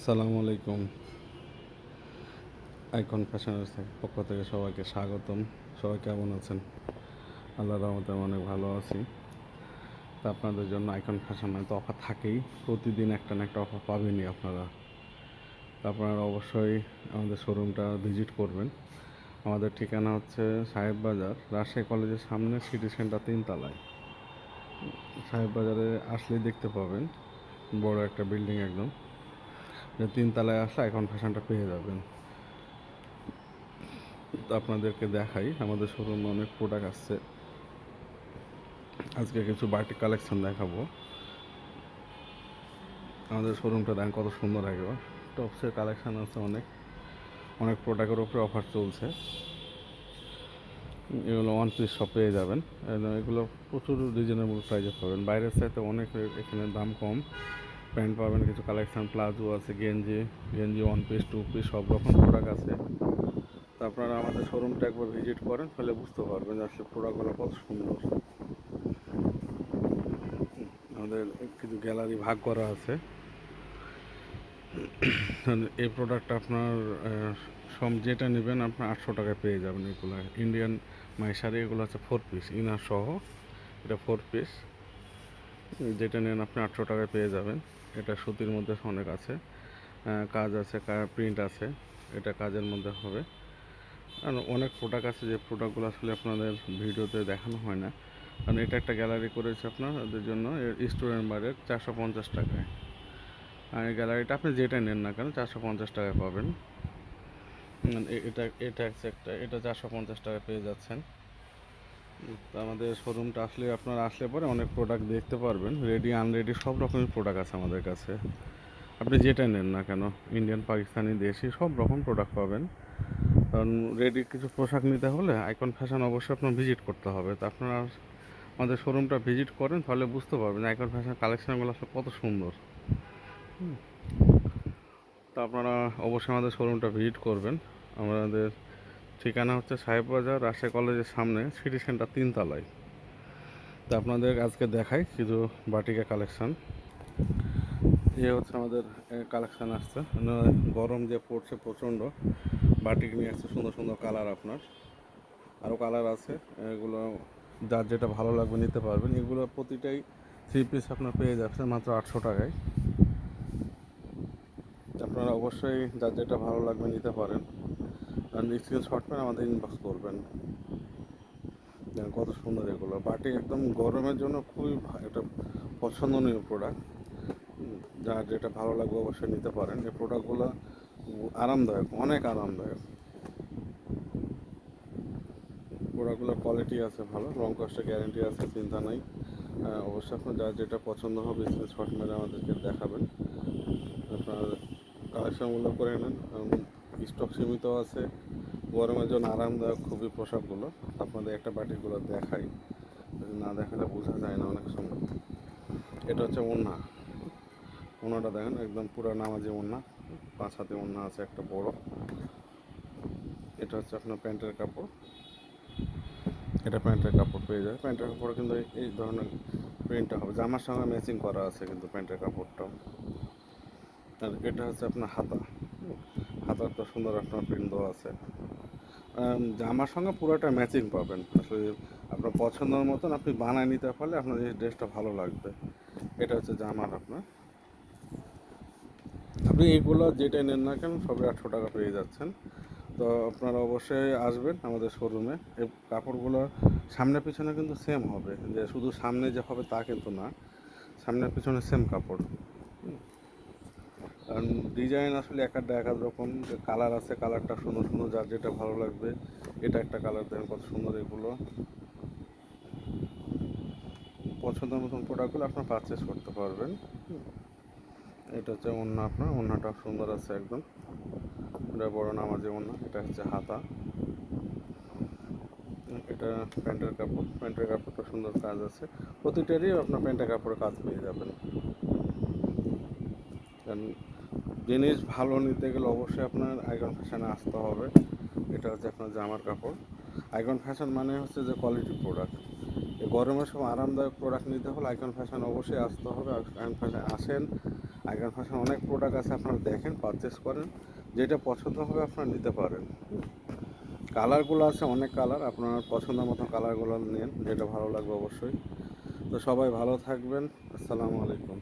আসসালামু আলাইকুম। আইকন ফ্যাশনের পক্ষ থেকে সবাইকে স্বাগতম। সবাই কেমন আছেন? আল্লাহ রহমতে অনেক ভালো আছি। তা আপনাদের জন্য আইকন ফ্যাশনে তো অফার থাকেই। প্রতিদিন একটা না একটা অফার পাবেনই আপনারা। তা আপনারা অবশ্যই আমাদের শোরুমটা ভিজিট করবেন। আমাদের ঠিকানা হচ্ছে সাহেব বাজার, রাজশাহী কলেজের সামনে সিটি সেন্টার তিনতলায়। সাহেব বাজারে আসলেই দেখতে পাবেন। বড় একটা বিল্ডিং একদম। তিনতলায় আসা, এখন ফ্যাশনটা পেয়ে যাবেন। তো আপনাদেরকে দেখাই, আমাদের শোরুমে অনেক প্রোডাক্ট আসছে আজকে কিছু বাটিক কালেকশন দেখাবো। আমাদের শোরুমটা দেখেন কত সুন্দর একবার। টপসের কালেকশন আছে অনেক। অনেক প্রোডাক্টের উপরে অফার চলছে। এগুলো ওয়ান পিস সব পেয়ে যাবেন। এগুলো- প্রচুর রিজনেবল প্রাইসে পাবেন। বাইরের সাথে অনেক এখানে দাম কম। প্যান্ট পাবেন, কিছু কালেকশান প্লাজো আছে গেঞ্জি গেঞ্জি ওয়ান পিস টু পিস সব রকম প্রোডাক্ট আছে। তো আপনারা আমাদের শোরুমটা একবার ভিজিট করেন, তাহলে বুঝতে পারবেন যে আসলে প্রোডাক্টগুলো কত সুন্দর। আমাদের কিছু গ্যালারি ভাগ করা আছে। এই প্রোডাক্টটা আপনার সব যেটা নেবেন, আপনার আটশো টাকায় পেয়ে যাবেন এগুলো। ইন্ডিয়ান মাইশারি এগুলো আছে ফোর পিস ইনার সহ, এটা ফোর পিস যেটা নেন আপনি আটশো টাকায় পেয়ে যাবেন। এটা সুতির মধ্যে অনেক আছে। কাজ আছে প্রিন্ট আছে। এটা কাজের মধ্যে হবে। আর অনেক প্রোডাক্ট আছে যে প্রোডাক্টগুলো আসলে আপনাদের ভিডিওতে দেখানো হয় না। কারণ এটা একটা গ্যালারি করেছে আপনাদের জন্য স্টুডেন্ট বারের চারশো পঞ্চাশ টাকায়। আর এই গ্যালারিটা আপনি যেটা নেন না কেন চারশো পঞ্চাশ টাকায় পাবেন। উম, এটা এটা একটা এটা চারশো পঞ্চাশ টাকায় পেয়ে যাচ্ছেন। আমাদের শোরুমটা আসলে আপনারা আসলে পরে অনেক প্রোডাক্ট দেখতে পারবেন। রেডি আনরেডি সব রকমের প্রোডাক্ট আছে আমাদের কাছে। আপনি যেটা নেন না কেন ইন্ডিয়ান পাকিস্তানি দেশি সব রকম প্রোডাক্ট পাবেন। কারণ রেডি কিছু পোশাক নিতে হলে আইকন ফ্যাশন অবশ্যই আপনার ভিজিট করতে হবে। তো আপনারা আমাদের শোরুমটা ভিজিট করেন, তাহলে বুঝতে পারবেন আইকন ফ্যাশন কালেকশানগুলো আসলে কত সুন্দর। তো আপনারা অবশ্যই আমাদের শোরুমটা ভিজিট করবেন। আমাদের ঠিকানা হচ্ছে সাহেব বাজার, রাজশাহী কলেজের সামনে, সিটি সেন্টার তিনতলায়। তো আপনাদের আজকে দেখাই কিছু বাটিকা কালেকশান। এ হচ্ছে আমাদের কালেকশান আসছে। গরম যে পড়ছে প্রচণ্ড, বাটিক নিয়ে আসছে সুন্দর সুন্দর কালার আপনার। আরও কালার আছে, এগুলো যার যেটা ভালো লাগবে নিতে পারবেন। এগুলো প্রতিটাই থ্রি পিস আপনার পেয়ে যাচ্ছেন মাত্র আটশো টাকায়। আপনারা অবশ্যই যার যেটা ভালো লাগবে নিতে পারেন। আর স্ক্রিনশট করে আমাদের ইনবক্স করবেন। কত সুন্দর এগুলো। বাটি একদম গরমের জন্য খুবই একটা পছন্দনীয় প্রোডাক্ট যার যেটা ভালো লাগবে অবশ্যই নিতে পারেন। এই প্রোডাক্টগুলো আরামদায়ক অনেক আরামদায়ক। প্রোডাক্টগুলোর কোয়ালিটি আছে ভালো রং কষ্টের গ্যারেন্টি আছে চিন্তা নাই। আহ, অবশ্যই আপনার যার যেটা পছন্দ হবে স্ক্রিনশট মেরে আমাদেরকে দেখাবেন। আপনার কালেকশনগুলো করে নেন। স্টক সীমিত আছে। গরমের জন্য আরামদায়ক খুবই পোশাকগুলো। আপনাদের একটা বাটিগুলো দেখাই। না দেখালে বোঝা যায় না অনেক সময়। এটা হচ্ছে ওন্না ওনাটা দেখেন, একদম পুরো নামাজি ওন্না পাঁচ হাতে ওন্না আছে, একটা বড়। এটা হচ্ছে আপনার প্যান্টের কাপড়। এটা প্যান্টের কাপড় পেয়ে যায় প্যান্টের কাপড় কিন্তু এই- এই ধরনের প্রিন্টটা হবে। জামার সঙ্গে ম্যাচিং করা আছে কিন্তু প্যান্টের কাপড়টাও। আর এটা হচ্ছে আপনার হাতা। হাতার তো সুন্দর আপনার প্রিন্ট দেওয়া আছে। জামার সঙ্গে পুরোটা ম্যাচিং পাবেন। আসলে আপনার পছন্দের মতন আপনি বানায় নিতে পারলে আপনার এই ড্রেসটা ভালো লাগবে। এটা হচ্ছে জামার আপনার। আপনি এইগুলো যেটা নেন না কেন সবই আটশো টাকা পেয়ে যাচ্ছেন। তো আপনারা অবশ্যই আসবেন আমাদের শোরুমে এই কাপড়গুলো সামনে পিছনে কিন্তু সেম হবে। যে শুধু সামনে যে হবে তা কিন্তু না। সামনে পিছনে সেম কাপড়। কারণ ডিজাইন আসলে এক একটা এক এক রকম কালার আছে কালারটা সুন্দর সুন্দর যার যেটা ভালো লাগবে, এটা একটা কালার দেখেন কত সুন্দর এগুলো। পছন্দের মতন প্রোডাক্টগুলো আপনার পারচেস করতে পারবেন। এটা হচ্ছে অন্য আপনার অন্যটা সুন্দর আছে একদম। এটা বড় নামাজি অন্য এটা হচ্ছে হাতা। এটা প্যান্টের কাপড়, প্যান্টের কাপড়টা সুন্দর কাজ আছে। প্রতিটারই আপনার প্যান্টের কাপড়ের কাজ পেয়ে যাবেন। কারণ জিনিস ভালো নিতে গেলে অবশ্যই আপনার আইকন ফ্যাশনে আসতে হবে। এটা হচ্ছে আপনার জামার কাপড়। আইকন ফ্যাশন মানে হচ্ছে যে কোয়ালিটি প্রোডাক্ট এই গরমের সময় আরামদায়ক প্রোডাক্ট নিতে হলে আইকন ফ্যাশন অবশ্যই আসতে হবে। আইকন ফ্যাশন আসেন আইকন ফ্যাশন অনেক প্রোডাক্ট আছে আপনারা দেখেন পারচেস করেন, যেটা পছন্দ হবে আপনারা নিতে পারেন। কালারগুলো আছে অনেক কালার আপনার পছন্দ মতো কালারগুলো নেন, যেটা ভালো লাগবে অবশ্যই। তো সবাই ভালো থাকবেন। আসসালামু আলাইকুম।